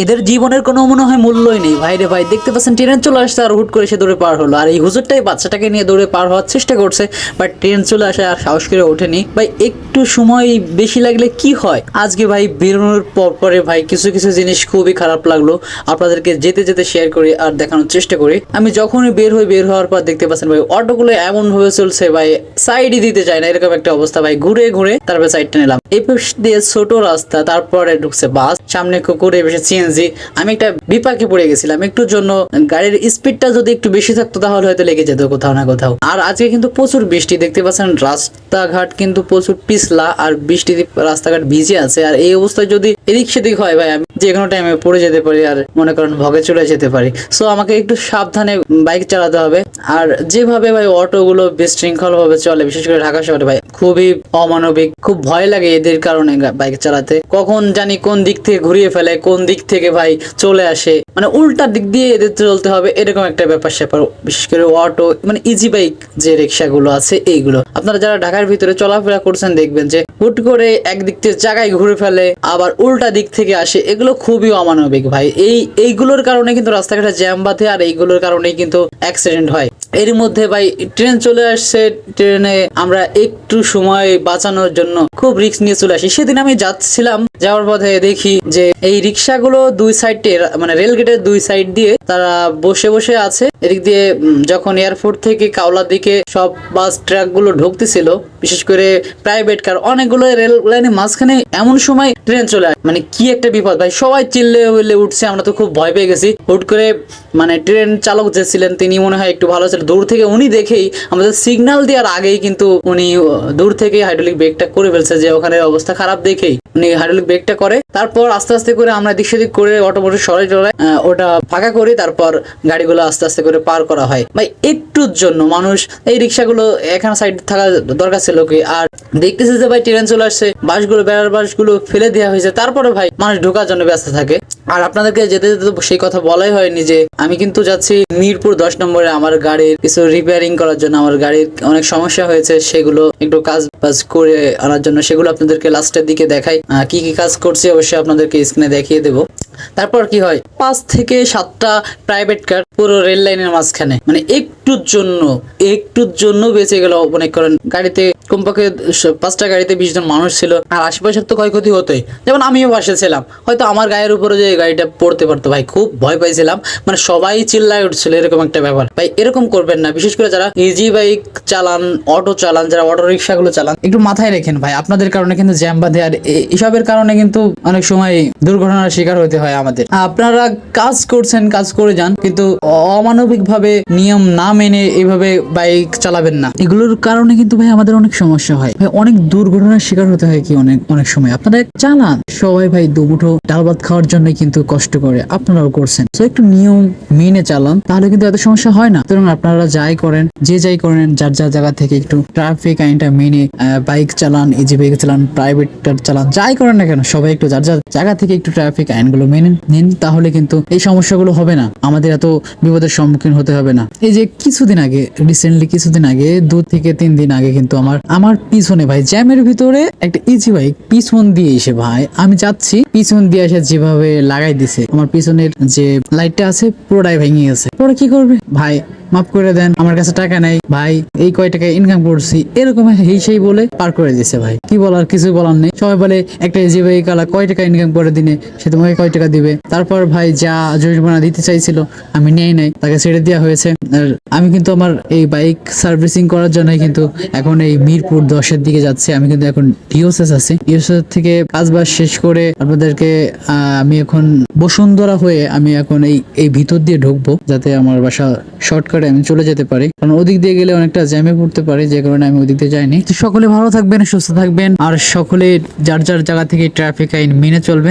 এদের জীবনের কোনো মনে হয় মূল্যই নেই। ভাই রে ভাই, দেখতে পাচ্ছেন, ট্রেন চলে আসছে আর হুট করে সে দৌড়ে পার হলো। আর এই হুজুরটাই বাচ্চাটাকে নিয়ে দৌড়ে পার হওয়ার চেষ্টা করছে, বাট ট্রেন চলে আসে আর সাহস করে ওঠেনি। ভাই, একটু সময় বেশি লাগলে কি হয়? আজকে ভাই বেরোনোর পর পরে ভাই কিছু কিছু জিনিস খুবই খারাপ লাগল। আপনাদেরকে যেতে যেতে শেয়ার করি আর দেখানোর চেষ্টা করি। আমি যখনই বের হই, বের হওয়ার পর দেখতে পাচ্ছেন ভাই, অটোগুলো এমন ভাবে চলছে ভাই সাইডই দিতে চায় না, এরকম একটা অবস্থা ভাই। ঘুরে ঘুরে তারপরে সাইডটা নিলাম। এই পাশ দিয়ে ছোট রাস্তা, তারপরে ঢুকছে বাস। সামনে কুকুরে বেশি সিএনজি আমি একটা বিপাকে পড়ে গেছিলাম। একটুর জন্য গাড়ির স্পিডটা যদি একটু বেশি থাকতো, তাহলে হয়তো লেগে যেত কোথাও না কোথাও। আর আজকে কিন্তু প্রচুর বৃষ্টি, দেখতে পাচ্ছেন রাস্তাঘাট কিন্তু প্রচুর পিছলা আর বৃষ্টি রাস্তাঘাট ভিজে আছে। আর এই অবস্থায় যদি এদিক সেদিক হয় ভাই, আমি যে কোনো টাইমে পড়ে যেতে পারি আর মনে করেন ভগে চলে যেতে পারি। সো আমাকে একটু সাবধানে বাইক চালাতে হবে। আর যেভাবে ভাই অটোগুলো বিশৃঙ্খল ভাবে চলে, বিশেষ করে ঢাকা শহরে ভাই, খুবই অমানবিক, খুব ভয় লাগে এদের কারণে বাইক চালাতে। কখন জানি কোন দিক থেকে ঘুরিয়ে ফেলে, কোন দিক থেকে ভাই চলে আসে। মানে উল্টা দিক দিয়ে এদের চলতে হবে, এরকম একটা ব্যাপার স্যাপার। বিশেষ করে অটো মানে ইজি বাইক যে রিক্সাগুলো আছে, এইগুলো। আপনারা যারা ঢাকার ভিতরে চলাফেরা করছেন দেখবেন যে হুট করে একদিক থেকে জায়গায় ঘুরে ফেলে, আবার উল্টা দিক থেকে আসে, এগুলো খুবই অমানবিক ভাই। এই, এইগুলোর কারণে কিন্তু রাস্তাঘাটে জ্যাম বাঁধে আর এইগুলোর কারণেই কিন্তু অ্যাক্সিডেন্ট হয়। এর মধ্যে ভাই, ট্রেন চলে আসছে, ট্রেনে আমরা একটু সময় বাঁচানোর জন্য খুব রিস্ক নিয়ে চলে আসি। সেদিন আমি যাচ্ছিলাম, যাওয়ার পথে দেখি যে এই রিক্সাগুলো দুই সাইডে মানে রেল গেটের দুই সাইড দিয়ে তারা বসে বসে আছে। এদিক দিয়ে যখন এয়ারপোর্ট থেকে কাওলার দিকে সব বাস ট্রাকগুলো ঢুকতেছিল, বিশেষ করে প্রাইভেট কার অনেকগুলো রেল লাইনের মাঝখানে এমন সময় ট্রেন চলে আসে মানে কি একটা বিপদ ভাই, সবাই চিল্লে উল্লে উঠছে, আমরা তো খুব ভয় পেয়ে গেছি। হুট করে মানে ট্রেন চালক যে ছিলেন, তিনি মনে হয় একটু ভালো ছিল দূর থেকে উনি দেখেই, আমাদের সিগন্যাল দেওয়ার আগেই কিন্তু উনি দূর থেকে হাইড্রোলিক ব্রেকটা করে ফেলছে। যে ওখানে অবস্থা খারাপ দেখেই উনি হাইড্রোলিক ব্রেকটা করে। তারপর আস্তে আস্তে করে আমরা দিক সেদিক করে অটোমোটিক সরাই টরাই ওটা ফাঁকা করি, তারপর গাড়িগুলো আস্তে আস্তে করে পার করা হয়। ভাই, একটুর জন্য মানুষ, এই রিক্সাগুলো এখানে সাইড থাকা দরকার ছিল কি? আর দেখতেছে যে ভাই, ট্রেন চলে আসছে, বাসগুলো বেড়ার বাসগুলো ফেলে দেওয়া হয়েছে। তারপরে ভাই, মানুষ ঢোকার জন্য ব্যস্ত থাকে। আর আপনাদেরকে যেতে যেতে তো সেই কথা বলাই হয়নি যে আমি কিন্তু যাচ্ছি মিরপুর দশ নম্বরে আমার গাড়ির কিছু রিপেয়ারিং করার জন্য। আমার গাড়ির অনেক সমস্যা হয়েছে, সেগুলো একটু কাজ বাজ করে আনার জন্য। সেগুলো আপনাদেরকে লাস্টের দিকে দেখাই। কি কি কাজ করছি অবশ্যই আপনাদেরকে স্ক্রিনে দেখিয়ে দেবো। তারপর কি হয়? পাঁচ থেকে সাতটা প্রাইভেট কার পুরো রেল লাইনের মাঝখানে। মানে একটুর জন্য একটুর জন্য বেঁচে গেল মনে করেন গাড়িতে কমপক্ষে পাঁচটা গাড়িতে বিশ জন মানুষ ছিল। আর আশেপাশের তো ক্ষয়ক্ষতি হতোই। যেমন আমিও পাশে ছিলাম। হয়তো আমার গায়ের উপরে যে গাড়িটা পড়তে পারতো, ভাই, খুব ভয় পাইছিলাম। মানে সবাই চিল্লায় উঠছিল, এরকম একটা ব্যাপার। ভাই, এরকম করবেন না। বিশেষ করে যারা ইজি বাইক চালান অটো চালান, যারা অটো রিক্সাগুলো চালান, একটু মাথায় রেখেন, ভাই। আপনাদের কারণে কিন্তু জ্যাম বাঁধে। আর এ- এসবের কারণে কিন্তু অনেক সময় দুর্ঘটনার শিকার হতে হয় আমাদের। আপনারা কাজ করছেন, কাজ করে যান, কিন্তু অমানবিক ভাবে নিয়ম না মেনে এইভাবে বাইক চালাবেন না। এগুলোর কারণে কিন্তু ভাই আমাদের অনেক সমস্যা হয়। ভাই অনেক দুর্ঘটনার শিকার হতে হয় কি অনেক অনেক সময়। আপনারা চালান। সবাই ভাই দুমুঠো ডাল ভাত খাওয়ার জন্য কিন্তু কষ্ট করে। আপনারাও করছেন। তো একটু নিয়ম মেনে চালান, তাহলে কিন্তু এত সমস্যা হয় না। সুতরাং আপনারা যাই করেন, যে যাই করেন, যার যার জায়গা থেকে একটু ট্রাফিক আইনটা মেনে বাইক চালান ইজি বাইক চালান প্রাইভেট চালান, যাই করেন না কেন, সবাই একটু যার যার জায়গা থেকে একটু ট্রাফিক আইনগুলো মেনে নিন, তাহলে কিন্তু এই সমস্যাগুলো হবে না। আমাদের এত বিপদের সম্মুখীন হতে হবে না। এই যে কিছুদিন আগে রিসেন্টলি কিছুদিন আগে, দু থেকে তিন দিন আগে কিন্তু আমার আমার পিছনে ভাই জ্যামের ভিতরে একটা ইজি বাইক পিছন দিয়ে এসে ভাই, আমি যাচ্ছি, পিছন দিয়ে এসে যেভাবে লাগাই দিছে, আমার পিছনের যে লাইটটা আছে, পুরোটাই ভেঙে গেছে। পরে কি করবে? ভাই মাফ করে দেন, আমার কাছে টাকা নাই। ভাই, এই কয় টাকা ইনকাম করছি, এরকম এই সেই বলে পার করে দিছে ভাই। কি বলার, কিছু বলার নেই। সবাই বলে, একটা ইজি বাইক আলা কয় টাকা ইনকাম করে দিনে, সে তোমাকে কয় টাকা দিবে? তারপর ভাই যা জরিমানা দিতে চাইছিল, আমি নেই নাই, তাকে ছেড়ে দেওয়া হয়েছে। আর আমি কিন্তু আমার এই বাইক সার্ভিসিং করার জন্যই কিন্তু এখন এই মিরপুর দশের দিকে যাচ্ছি। আমি কিন্তু এখন ডিওসেস আছি। ডিওসেস থেকে কাজ বাজ শেষ করে আপনাদেরকে আমি এখন বসুন্ধরা হয়ে আমি এখন এই এই ভিতর দিয়ে ঢুকবো, যাতে আমার বাসা শর্টকাটে আমি চলে যেতে পারি। কারণ ওদিক দিয়ে গেলে অনেকটা জ্যামে পড়তে পারি, যে কারণে আমি ওদিক দিয়ে যাইনি। তো সকলে ভালো থাকবেন, সুস্থ থাকবেন, আর সকলে যার যার জায়গা থেকে ট্রাফিক আইন মেনে চলবেন।